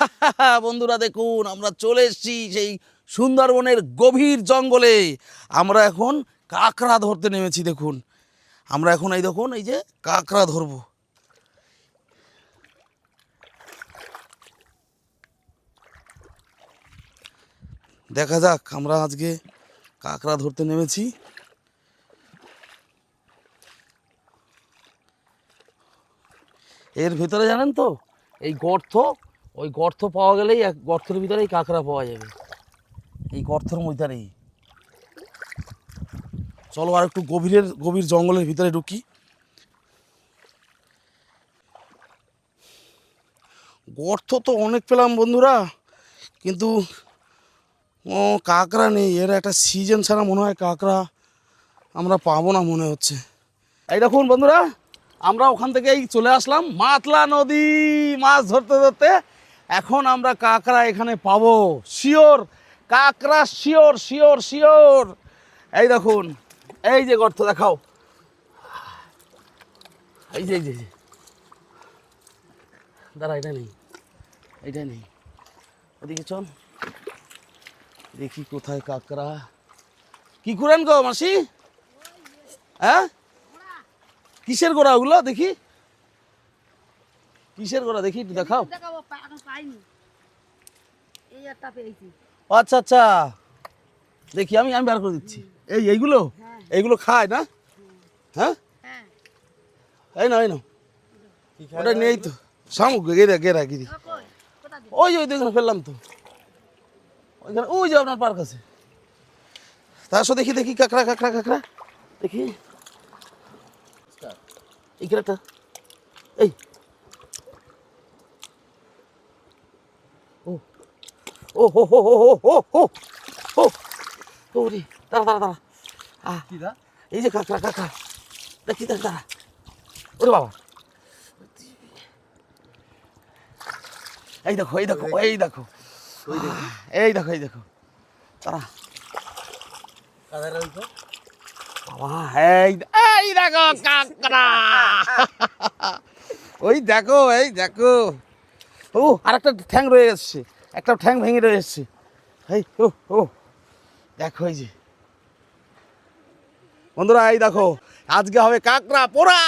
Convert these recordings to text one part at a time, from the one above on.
বন্ধুরা দেখুন, আমরা চলে এসেছি সেই সুন্দরবনের গভীর জঙ্গলে। আমরা এখন কাঁকড়া ধরতে নেমেছি, দেখুন। আমরা এখন এই দেখুন, এই যে কাঁকড়া ধরবো। দেখা যাক, আমরা আজকে কাঁকড়া ধরতে নেমেছি। এর ভিতরে জানেন তো, এই গর্ত ওই গর্ত পাওয়া গেলেই এক গর্তের ভিতরেই কাঁকড়া পাওয়া যাবে। এই গর্তের মধ্যেই চলো আর একটু গভীরের, গভীর জঙ্গলের ভিতরে ঢুকি। গর্ত তো অনেক পেলাম বন্ধুরা, কিন্তু ও কাঁকড়া নেই, এর একটা সিজন ছাড়া মনে হয় কাঁকড়া আমরা পাবো না মনে হচ্ছে। এই দেখুন বন্ধুরা, আমরা ওখান থেকেই চলে আসলাম মাতলা নদী মাছ ধরতে ধরতে। এখন আমরা কাঁকড়া এখানে পাবো। শিওর, কাঁকড়া শিওর শিওর শিওর। এই দেখুন, এই যে গর্ত দেখাও। এই যে এই যে দাঁড়া, এটা নেই এটা নেই। ওদিকে চল। দেখি কোথায় কাঁকড়া। কি করেন গো মাসি? হ্যাঁ? কিসের গোড়া ওগুলো দেখি। কিসের গোড়া দেখি একটু দেখাও। দেখাবো পা- পাইনি। এই একটা পেয়েছি। আচ্ছা আচ্ছা। দেখি আমি আমি বার করে দিচ্ছি। এই এইগুলো? হ্যাঁ। এইগুলো খায় না? হ্যাঁ? হ্যাঁ। এই না এই না ওটা নেই তো। শামুক গেরা গেরা গিরি। ওই ওই দেখুন ফেললাম তো। ওইখানে ওই যে আপনার পার্ক আছে। তার সাথে দেখি দেখি কাঁকড়া কাঁকড়া কাঁকড়া। দেখি। এই একটা এই। ও হো হো হো হো হো হো হো। ও রে দাঁড়া দাঁড়া দাঁড়া। আহ এই যে কাঁকড়া কাঁকড়া দেখি দাঁড়া দাঁড়া। ওরে বাবা। এই দেখো এই দেখো এই দেখো। এই দেখো এই দেখো। তারা বাবা এই এই দেখো কাঁকড়া। ওই দেখো এই দেখো। ও আরেকটা ঠ্যাং রয়ে এসছে একটা ঠ্যাং ভেঙে রয়ে এসছে। এই ও ও দেখো এই যে। বন্ধুরা এই দেখো আজকে হবে কাঁকড়া পোড়া।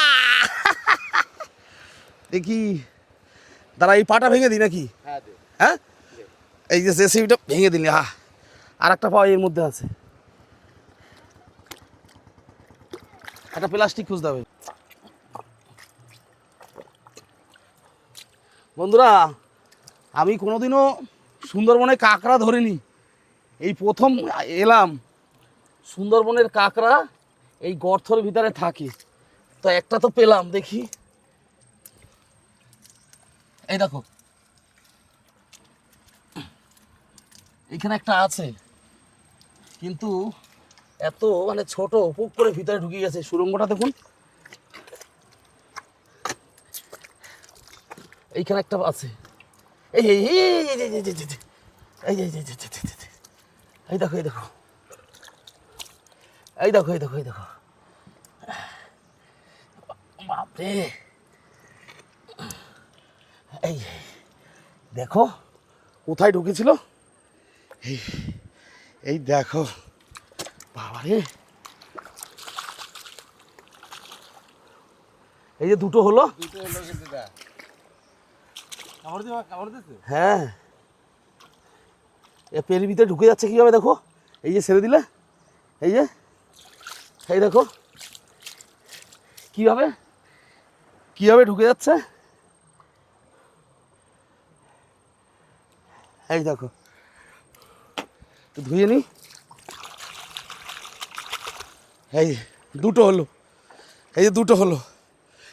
দেখি দাঁড়া এই পাটা ভেঙে দিই নাকি? হ্যাঁ এই যে জেসিবিটা ভেঙে দিলি আহ। আর একটা পাওয়া এর মধ্যে আছে। একটা প্লাস্টিক খুঁজতে হবে। বন্ধুরা আমি কোনোদিনও সুন্দরবনে কাঁকড়া ধরিনি। এই প্রথম এলাম, সুন্দরবনের কাঁকড়া এই গর্থর ভিতরে থাকে। তো একটা তো পেলাম, দেখি। এই দেখো। এখানে একটা আছে, কিন্তু এত মানে ছোট, পুক করে ভিতরে ঢুকে গেছে। সুরঙ্গটা দেখুন। এইখানে একটা আছে। এই এই এই দেখো এই দেখো এই দেখো এই দেখো এই দেখো বাপরে এই দেখো কোথায় ঢুকেছিল এই এই দেখো বাবা রে এই যে দুটো হলো হ্যাঁ। এ পেরের ভিতরে ঢুকে যাচ্ছে কীভাবে দেখো? এই যে ছেড়ে দিলে? এই যে? এই দেখো। কীভাবে? কীভাবে ঢুকে যাচ্ছে? এই দেখো। ধুয়ে নি। এই দুটো হলো। এই যে দুটো হলো।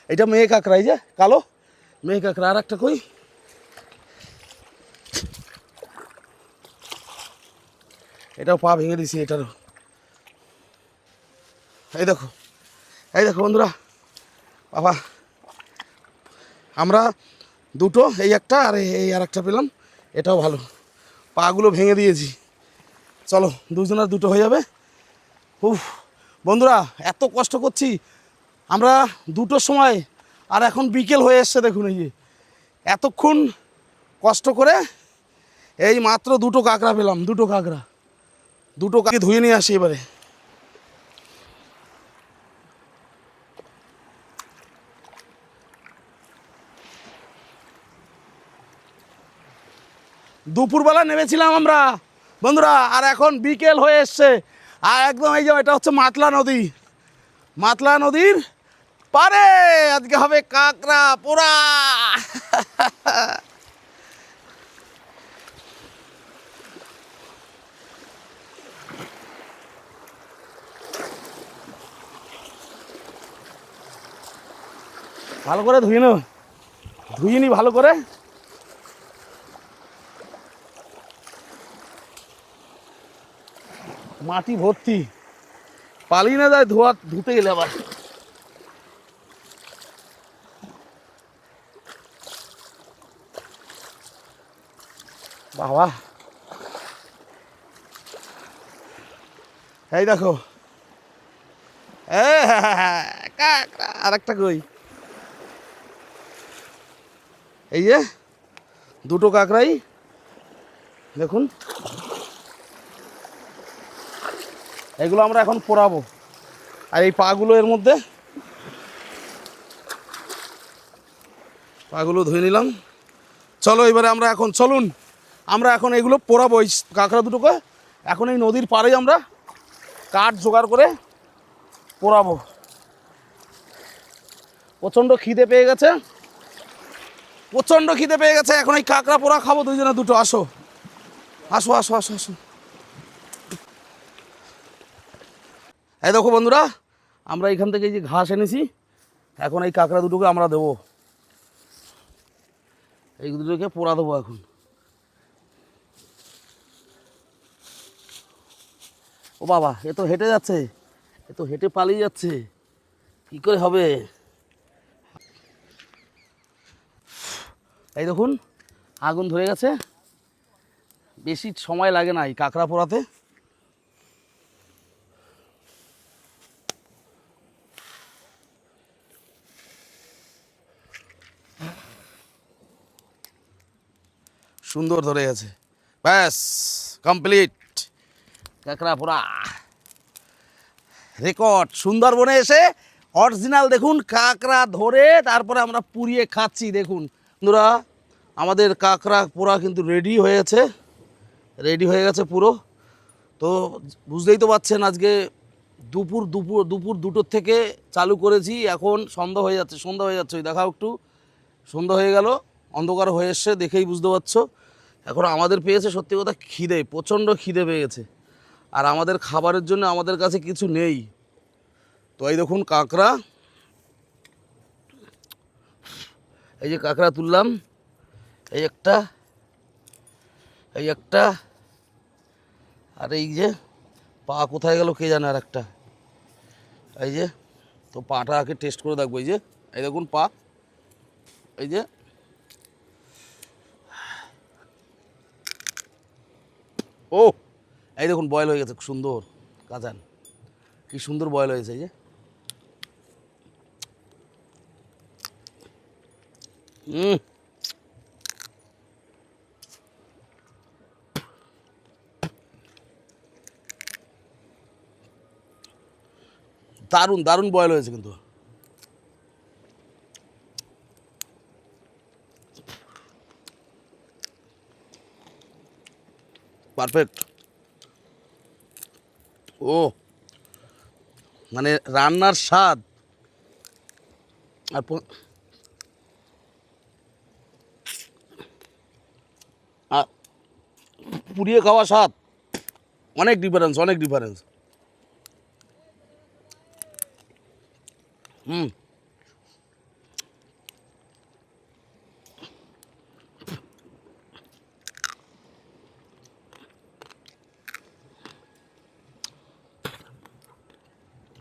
এটা মেয়ে কাঁকড়া, এই যে কালো। মেয়ে কাঁকড়া আর একটা কই? এটাও পা ভেঙে দিছি এটারও। এই দেখো এই দেখো বন্ধুরা, বাবা। আমরা দুটো, এই একটা আর এই- এই আর একটা পেলাম, এটাও ভালো। পাগুলো ভেঙে দিয়েছি। চলো, দুজনের দুটো হয়ে যাবে। উফ, বন্ধুরা, এত কষ্ট করছি। আমরা দুটোর সময়, আর এখন বিকেল হয়ে এসছে দেখুন এই যে। এতক্ষণ কষ্ট করে এই মাত্র দুটো কাঁকড়া পেলাম, দুটো কাঁকড়া। দুটো কাঁকড়া ধুয়ে নিয়ে আসি এবারে। দুপুরবেলা নেমেছিলাম আমরা। বন্ধুরা, আর এখন বিকেল হয়ে এসছে। আর একদম এই যে এটা হচ্ছে মাতলা নদী। মাতলা নদীর পারে। আজকে হবে কাঁকড়া পোড়া। ভালো করে ধুয়ে নেব ধুয়ে নি ভালো করে। মাটি ভর্তি। পালি না যায় ধোয়া, ধুতে গেলে আবার। বাবা। এই দেখো। আর একটা কই? এই যে, দুটো কাঁকড়াই, দেখুন। এগুলো আমরা এখন পোড়াবো। আর এই পাগুলো এর মধ্যে, পাগুলো ধুয়ে নিলাম। চলো এবারে আমরা এখন, চলুন। আমরা এখন এগুলো পোড়াবো, এই কাঁকড়া দুটোকে। এখন এই নদীর পাড়েই আমরা কাঠ জোগাড় করে পোড়াবো। প্রচণ্ড খিদে পেয়ে গেছে। প্রচণ্ড খিদে পেয়ে গেছে, এখন এই কাঁকড়া পোড়া খাব, দুইজনে দুটো, আসো। আসো আসো আসো আসো। এই দেখো বন্ধুরা, আমরা এখান থেকে যে ঘাস এনেছি, এখন এই কাঁকড়া দুটোকে আমরা দেবো। এই দুটোকে পোড়া দেবো এখন। ও বাবা, এ তো হেঁটে যাচ্ছে, এ তো হেঁটে পালিয়ে যাচ্ছে, কি করে হবে? এই দেখুন, আগুন ধরে গেছে। বেশি সময় লাগে না এই কাঁকড়া পোড়াতে। সুন্দর ধরে গেছে। ব্যাস, কমপ্লিট। কাঁকড়া পোড়া। রেকর্ড, সুন্দরবনে এসে অরিজিনাল দেখুন, কাঁকড়া ধরে তারপরে আমরা পুড়িয়ে খাচ্ছি, দেখুন। বন্ধুরা, আমাদের কাঁকড়া পোড়া কিন্তু রেডি হয়েছে। রেডি হয়ে গেছে পুরো। তো বুঝতেই তো পারছেন আজকে দুপুর দুপুর দুপুর দুটোর থেকে চালু করেছি। এখন সন্ধ্যা হয়ে যাচ্ছে, সন্ধ্যা হয়ে যাচ্ছে। ওই দেখাও একটু। সন্ধ্যা হয়ে গেল, অন্ধকার হয়ে এসছে, দেখেই বুঝতে পারছ। এখন আমাদের পেয়েছে সত্যি কথা খিদে, প্রচণ্ড খিদে পেয়ে গেছে। আর আমাদের খাবারের জন্য আমাদের কাছে কিছু নেই। তো এই দেখুন কাঁকড়া। এই যে কাঁকড়া তুললাম, এই একটা এই একটা, আর এই যে পা কোথায় গেল কে জানে আর একটা এই যে, তো পাটা আগে টেস্ট করে দেখব, এই যে, এই দেখুন পা, এই যে। ও, এই দেখুন বয়েল হয়ে গেছে সুন্দর, কাঁচান, কি সুন্দর বয়েল হয়েছে, এই যে। হুম দারুণ দারুণ বয়েল হয়েছে কিন্তু। পারফেক্ট ও মানে রান্নার স্বাদ। আর পুড়িয়ে খাওয়া স্বাদ। অনেক ডিফারেন্স অনেক ডিফারেন্স হুম।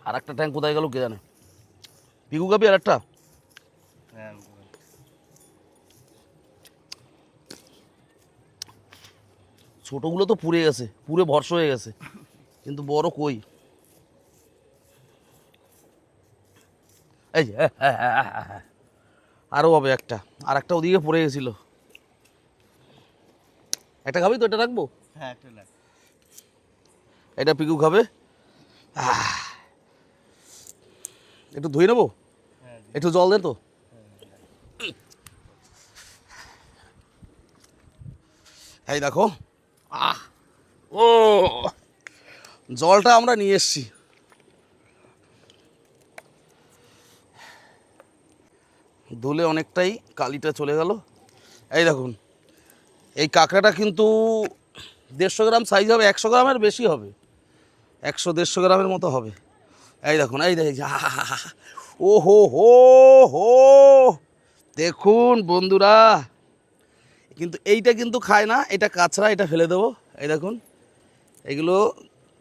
আর একটা ট্যাঙ্ক কোথায় গেল কে জানে? পিকু কাপি আর একটা ছোটোগুলো তো পুড়ে গেছে পুড়ে ভরসা হয়ে গেছে। কিন্তু বড় কই? এই হ্যাঁ, হ্যাঁ, হ্যাঁ। আরও হবে একটা আর একটা ওদিকে পড়ে গেছিল। একটা খাবি তো এটা রাখব? হ্যাঁ একটা এটা পিকু খাবে? একটু ধুয়ে নেব? একটু জল দে তো। এই দেখো আহ, ও। জলটা আমরা নিয়ে এসছি। ধুলে অনেকটাই কালিটা চলে গেল। এই দেখুন, এই কাঁকড়াটা কিন্তু দেড়শো গ্রাম সাইজ হবে, একশো গ্রামের বেশি হবে। একশো দেড়শো গ্রামের মতো হবে। এই দেখুন, এই দেখি ও হো হো হো। দেখুন বন্ধুরা কিন্তু এইটা কিন্তু খায় না, এটা কাঁচরা, এটা ফেলে দেবো। এই দেখুন, এগুলো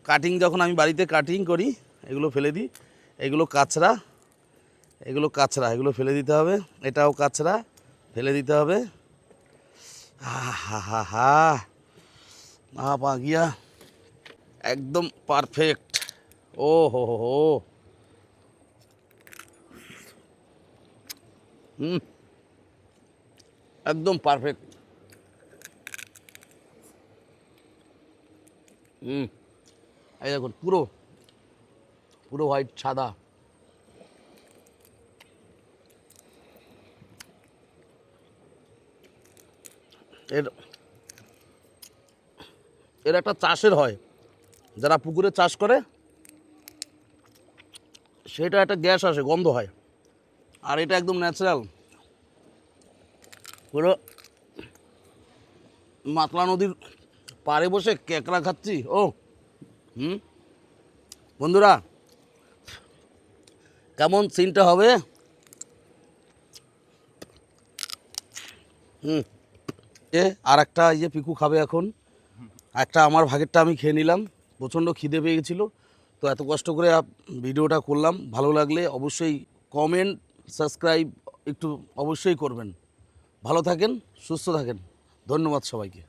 কাটিং যখন আমি বাড়িতে কাটিং করি, এগুলো ফেলে দিই। এগুলো কাঁচরা এগুলো কাঁচরা, এগুলো ফেলে দিতে হবে। এটাও কাঁচরা, ফেলে দিতে হবে। হা হা হা আ পা গিয়া একদম পারফেক্ট ও হো হো হো। হুম, একদম পারফেক্ট হুম। এই দেখুন, পুরো পুরো হোয়াইট সাদা। এর এর একটা চাষের হয়। যারা পুকুরে চাষ করে, সেটা একটা গ্যাস আসে, গন্ধ হয়। আর এটা একদম ন্যাচারাল পুরো মাতলা নদীর পাড়ে বসে কেকড়া খাচ্ছি, ও। হুম? বন্ধুরা, কেমন সিনটা হবে? হুম। এ আর একটা ইয়ে পিকু খাবে এখন। একটা আমার ভাগেরটা আমি খেয়ে নিলাম। প্রচণ্ড খিদে পেয়ে গেছিল। তো এত কষ্ট করে ভিডিওটা করলাম। ভালো লাগলে অবশ্যই কমেন্ট সাবস্ক্রাইব একটু অবশ্যই করবেন। ভালো থাকেন, সুস্থ থাকেন। ধন্যবাদ সবাইকে।